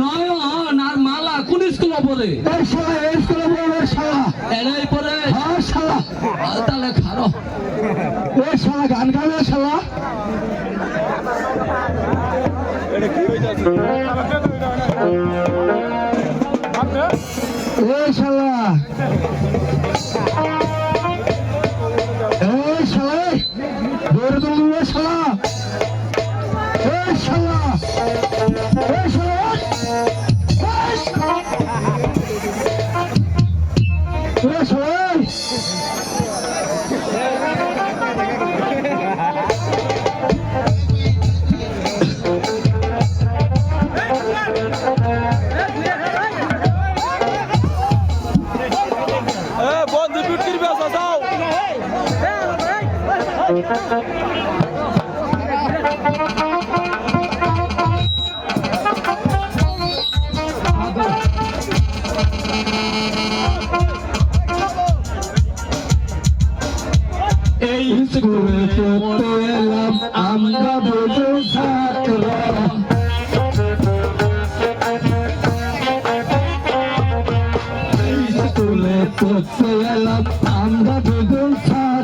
নয়ন আর মালা কোন স্কুলে পড়ে? স্কুলে পড়বে শালা। এরাই পড়ে। হ্যাঁ শালা। তাহলে খারো। শালা গান গাবে শালা? এই শালা। স্কুলে পড়তে এলাম আমরা ছাত্র এই স্কুলে পড়তে এলাম আমরা দুজন ছাত্র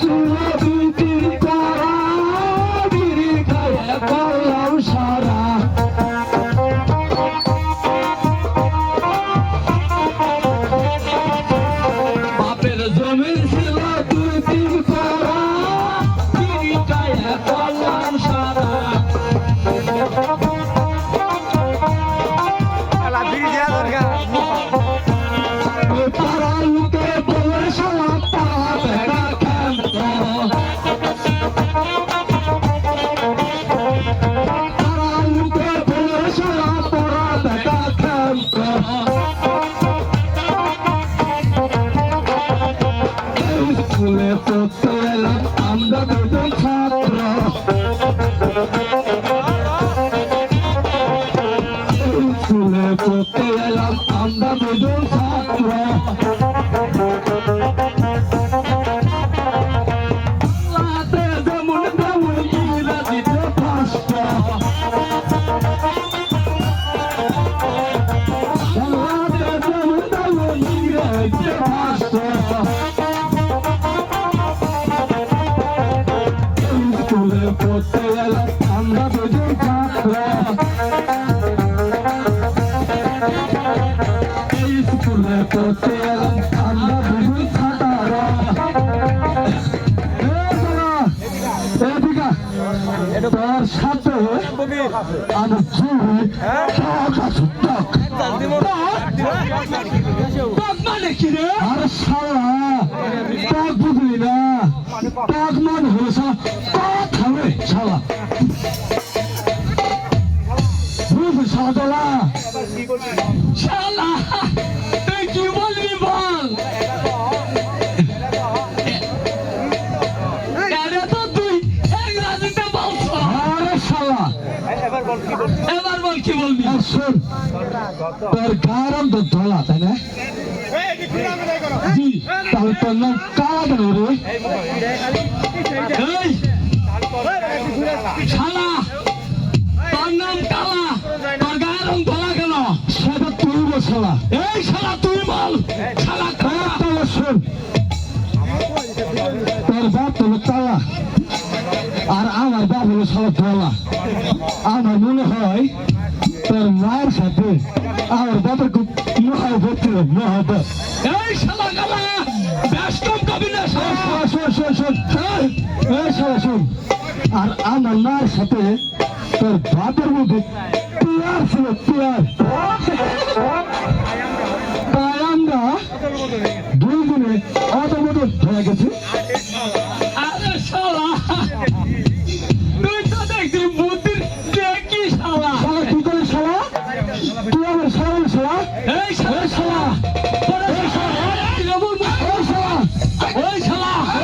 tú, tú. আমরা দুজন স্কুলে আমরা দুজন ছাত্র তোর সাথে আমি চুরি মানে আরে না টাক মানে হলো শালা। শালা। বল কি বলবি? শোন তোর গারম তো ধলা তাই না? জি তাহলে তোর নাম কালা কেন রে? এই শালা তোর নাম কালা তোর গায়ের রং ধলা কেন? সেটা তুই বল এই শালা তুই বল। শালা কালা তোর বাপ হলো কালা ধলা আমার মনে হয় তোর মায়ের সাথে আমার বাবার খুব মহাবত ছিল মহাবত এই শালা বেশ কম কবি না শালা। শোন শোন শোন। এই শালা শোন। আর আমার মায়ের সাথে তোর বাপের মধ্যে পেয়ার ছিল পেয়ার তাই আমরা দুই দিনে অত মতো গেছে। 哎我又抽了